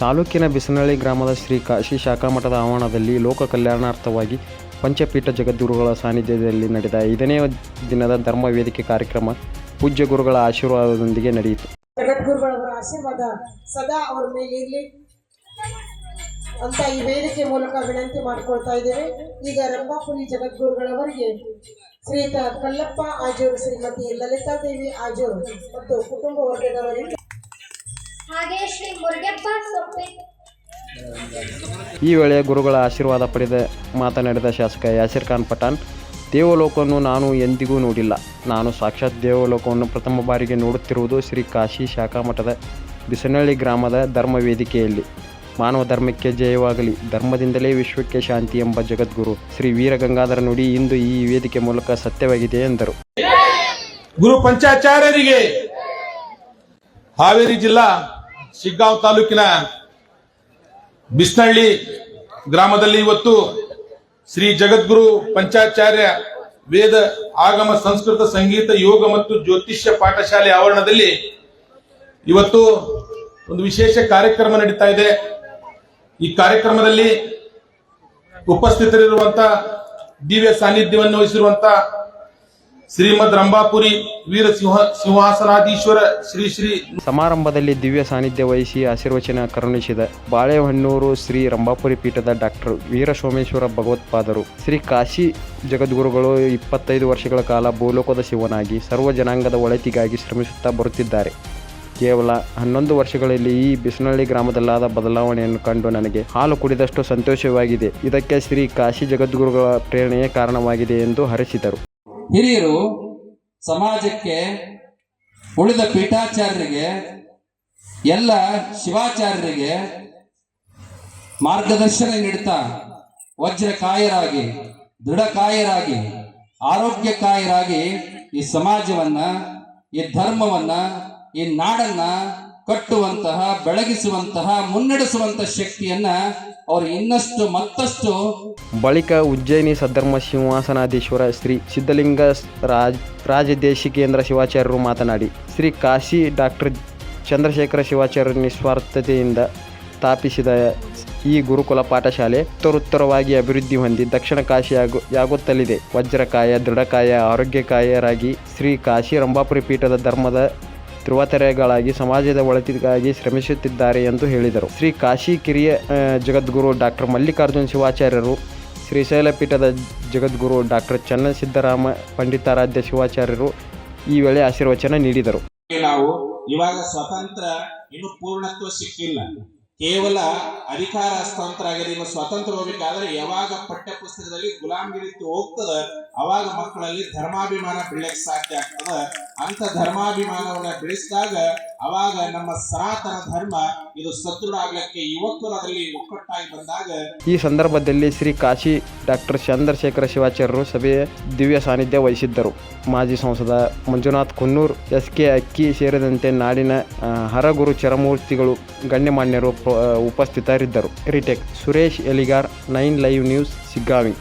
ತಾಲೂಕಿನ ಬಿಸನಹಳ್ಳಿ ಗ್ರಾಮದ ಶ್ರೀ ಕಾಶಿ ಶಾಖಾ ಮಠದ ಆವರಣದಲ್ಲಿ ಲೋಕ ಕಲ್ಯಾಣಾರ್ಥವಾಗಿ ಪಂಚಪೀಠ ಜಗದ್ಗುರುಗಳ ಸಾನ್ನಿಧ್ಯದಲ್ಲಿ ನಡೆದ ಐದನೇ ದಿನದ ಧರ್ಮ ವೇದಿಕೆ ಕಾರ್ಯಕ್ರಮ ಪೂಜ್ಯ ಗುರುಗಳ ಆಶೀರ್ವಾದದೊಂದಿಗೆ ನಡೆಯಿತು. ಜಗದ್ಗುರುಗಳವರ ಆಶೀರ್ವಾದ ಸದಾ ಅವರ ಮೇಲೆ ಇರಲಿ ಅಂತ ಈ ವೇದಿಕೆ ಮೂಲಕ ವಿನಂತಿ ಮಾಡಿಕೊಳ್ತಾ ಇದ್ದೇವೆ. ಈಗ ರಂಭಾಪುರಿ ಜಗದ್ಗುರುಗಳವರಿಗೆ ಶ್ರೀತ ಕಲ್ಲಪ್ಪ ಆಜೂರು ಶ್ರೀಮತಿ ಲಲಿತಾದೇವಿ ಆಜೂರು ಮತ್ತು ಕುಟುಂಬ ವರ್ಗದವರಿಂದ ಹಾಗೆ ಶ್ರೀ ಮುರುಗಪ್ಪ ಸೊಪ್ಪೆ. ಈ ವೇಳೆ ಗುರುಗಳ ಆಶೀರ್ವಾದ ಪಡೆದ ಮಾತನಾಡಿದ ಶಾಸಕ ಯಾಸಿರ್ ಖಾನ್ ಪಠಾಣ್ ದೇವಲೋಕವನ್ನು ನಾನು ಎಂದಿಗೂ ನೋಡಿಲ್ಲ. ನಾನು ಸಾಕ್ಷಾತ್ ದೇವಲೋಕವನ್ನು ಪ್ರಥಮ ಬಾರಿಗೆ ನೋಡುತ್ತಿರುವುದು ಶ್ರೀ ಕಾಶಿ ಶಾಖಾ ಮಠದ ಬಿಸನಹಳ್ಳಿ ಗ್ರಾಮದ ಧರ್ಮ ವೇದಿಕೆಯಲ್ಲಿ. ಮಾನವ ಧರ್ಮಕ್ಕೆ ಜಯವಾಗಲಿ ಧರ್ಮದಿಂದಲೇ ವಿಶ್ವಕ್ಕೆ ಶಾಂತಿ ಎಂಬ ಜಗದ್ಗುರು ಶ್ರೀ ವೀರಗಂಗಾಧರ ನುಡಿ ಇಂದು ಈ ವೇದಿಕೆ ಮೂಲಕ ಸತ್ಯವಾಗಿದೆ ಎಂದರು. ಗುರು ಪಂಚಾಚಾರ್ಯರಿಗೆ ಹಾವೇರಿ ಜಿಲ್ಲಾ ಶಿಗ್ಗಾಂವ್ ತಾಲೂಕಿನ ಬಿಸ್ನಹಳ್ಳಿ ಗ್ರಾಮದಲ್ಲಿ ಇವತ್ತು ಶ್ರೀ ಜಗದ್ಗುರು ಪಂಚಾಚಾರ್ಯ ವೇದ ಆಗಮ ಸಂಸ್ಕೃತ ಸಂಗೀತ ಯೋಗ ಮತ್ತು ಜ್ಯೋತಿಷ್ಯ ಪಾಠಶಾಲೆ ಆವರಣದಲ್ಲಿ ಇವತ್ತು ಒಂದು ವಿಶೇಷ ಕಾರ್ಯಕ್ರಮ ನಡೀತಾ ಇದೆ. ಈ ಕಾರ್ಯಕ್ರಮದಲ್ಲಿ ಉಪಸ್ಥಿತರಿರುವಂತ ದಿವ್ಯ ಸಾನ್ನಿಧ್ಯವನ್ನು ವಹಿಸಿರುವಂತ ಶ್ರೀಮದ್ ರಂಭಾಪುರಿ ವೀರ ಸಿಂಹ ಸಿಂಹಾಸನಾಧೀಶ್ವರ ಶ್ರೀ ಶ್ರೀ ಸಮಾರಂಭದಲ್ಲಿ ದಿವ್ಯ ಸಾನ್ನಿಧ್ಯ ವಹಿಸಿ ಆಶೀರ್ವಚನ ಕರುಣಿಸಿದ ಬಾಳೆಹೊನ್ನೂರು ಶ್ರೀ ರಂಭಾಪುರಿ ಪೀಠದ ಡಾಕ್ಟರ್ ವೀರ ಸೋಮೇಶ್ವರ ಭಗವತ್ಪಾದರು. ಶ್ರೀ ಕಾಶಿ ಜಗದ್ಗುರುಗಳು ಇಪ್ಪತ್ತೈದು ವರ್ಷಗಳ ಕಾಲ ಭೂಲೋಕದ ಶಿವನಾಗಿ ಸರ್ವ ಜನಾಂಗದ ಒಳಿತಿಗಾಗಿ ಶ್ರಮಿಸುತ್ತಾ ಬರುತ್ತಿದ್ದಾರೆ. ಕೇವಲ ಹನ್ನೊಂದು ವರ್ಷಗಳಲ್ಲಿ ಈ ಬಿಸನಳ್ಳಿ ಗ್ರಾಮದಲ್ಲಾದ ಬದಲಾವಣೆಯನ್ನು ಕಂಡು ನನಗೆ ಹಾಲು ಕುಡಿದಷ್ಟು ಸಂತೋಷವಾಗಿದೆ. ಇದಕ್ಕೆ ಶ್ರೀ ಕಾಶಿ ಜಗದ್ಗುರುಗಳ ಪ್ರೇರಣೆಯೇ ಕಾರಣವಾಗಿದೆ ಎಂದು ಹರಿಸಿದರು. ಹಿರಿಯರು ಸಮಾಜಕ್ಕೆ ಉಳಿದ ಪೀಠಾಚಾರ್ಯರಿಗೆ, ಎಲ್ಲ ಶಿವಾಚಾರ್ಯರಿಗೆ ಮಾರ್ಗದರ್ಶನ ನೀಡುತ್ತಾ ವಜ್ರಕಾಯರಾಗಿ, ದೃಢಕಾಯರಾಗಿ, ಆರೋಗ್ಯಕಾಯರಾಗಿ ಈ ಸಮಾಜವನ್ನ, ಈ ಧರ್ಮವನ್ನ, ಈ ನಾಡನ್ನ ಕಟ್ಟುವಂತಹ, ಬೆಳಗಿಸುವಂತಹ ಮುನ್ನಡೆಸುವಂತಹ ಶಕ್ತಿಯನ್ನ ಅವರು ಇನ್ನಷ್ಟು ಮತ್ತಷ್ಟು ಬಳಿಕ ಉಜ್ಜಯಿನಿ ಸದ್ಧರ್ಮ ಸಿಂಹಾಸನಾಧೀಶ್ವರ ಶ್ರೀ ಸಿದ್ಧಲಿಂಗ ರಾಜ್ ರಾಜದೇಶಿಕೇಂದ್ರ ಶಿವಾಚಾರ್ಯರು ಮಾತನಾಡಿ, ಶ್ರೀ ಕಾಶಿ ಡಾಕ್ಟರ್ ಚಂದ್ರಶೇಖರ ಶಿವಾಚಾರ್ಯರ ನಿಸ್ವಾರ್ಥತೆಯಿಂದ ಸ್ಥಾಪಿಸಿದ ಈ ಗುರುಕುಲ ಪಾಠಶಾಲೆ ಉತ್ತರೋತ್ತರವಾಗಿ ಅಭಿವೃದ್ಧಿ ಹೊಂದಿ ದಕ್ಷಿಣ ಕಾಶಿಯಾಗು ಆಗುತ್ತಲಿದೆ ವಜ್ರಕಾಯ, ದೃಢಕಾಯ, ಆರೋಗ್ಯಕಾಯರಾಗಿ ಶ್ರೀ ಕಾಶಿ ರಂಭಾಪುರಿ ಪೀಠದ ಧರ್ಮದ ಧ್ರುವತೆರೆಗಳಾಗಿ ಸಮಾಜದ ಒಳಿತಿಗಾಗಿ ಶ್ರಮಿಸುತ್ತಿದ್ದಾರೆ ಎಂದು ಹೇಳಿದರು. ಶ್ರೀ ಕಾಶಿ ಕಿರಿಯ ಜಗದ್ಗುರು ಡಾಕ್ಟರ್ ಮಲ್ಲಿಕಾರ್ಜುನ ಶಿವಾಚಾರ್ಯರು ಶ್ರೀಶೈಲ ಪೀಠದ ಜಗದ್ಗುರು ಡಾಕ್ಟರ್ ಚನ್ನಸಿದ್ದರಾಮ ಪಂಡಿತಾರಾಧ್ಯ ಶಿವಾಚಾರ್ಯರು ಈ ವೇಳೆ ಆಶೀರ್ವಚನ ನೀಡಿದರು. ನಾವು ಇವಾಗ ಸ್ವತಂತ್ರ, ಇನ್ನು ಪೂರ್ಣತ್ವ ಸಿಕ್ಕಿಲ್ಲ. ಕೇವಲ ಅಧಿಕಾರ ಹಸ್ತಾಂತರ ಆಗಿದೆ ಇನ್ನು ಸ್ವತಂತ್ರ ಹೋಗ್ಬೇಕಾದ್ರೆ ಯಾವಾಗ ಪಠ್ಯ ಪುಸ್ತಕದಲ್ಲಿ ಗುಲಾಮಗಿರಿ ಹೋಗ್ತದ, ಅವಾಗ ಮಕ್ಕಳಲ್ಲಿ ಧರ್ಮಾಭಿಮಾನ ಬೆಳೆಯಕ್ಕೆ ಸಾಧ್ಯ ಆಗ್ತದ. ಅಂತ ಧರ್ಮಾಭಿಮಾನವನ್ನ ಬೆಳೆಸಿದಾಗ ಅವಾಗ ನಮ್ಮ ಸನಾತನ ಧರ್ಮ ಇದು ಸದೃಢ ಆಗ್ಲಿಕ್ಕೆ ಇವತ್ತು ಒಕ್ಕಟ್ಟಾಗಿ ಬಂದಾಗ ಈ ಸಂದರ್ಭದಲ್ಲಿ ಶ್ರೀ ಕಾಶಿ ಡಾಕ್ಟರ್ ಚಂದ್ರಶೇಖರ ಶಿವಾಚಾರ್ಯರು ಸಭೆಯ ದಿವ್ಯ ಸಾನ್ನಿಧ್ಯ ವಹಿಸಿದ್ದರು. ಮಾಜಿ ಸಂಸದ ಮಂಜುನಾಥ್ ಕುನ್ನೂರ್ ಎಸ್ ಕೆ ಅಕ್ಕಿ ಸೇರಿದಂತೆ ನಾಡಿನ ಹರಗುರು ಚರಮೂರ್ತಿಗಳು, ಗಣ್ಯಮಾನ್ಯರು ಉಪಸ್ಥಿತರಿದ್ದರು. ರಿಟೆಕ್ Suresh Eligar, nine live news, Siggavi.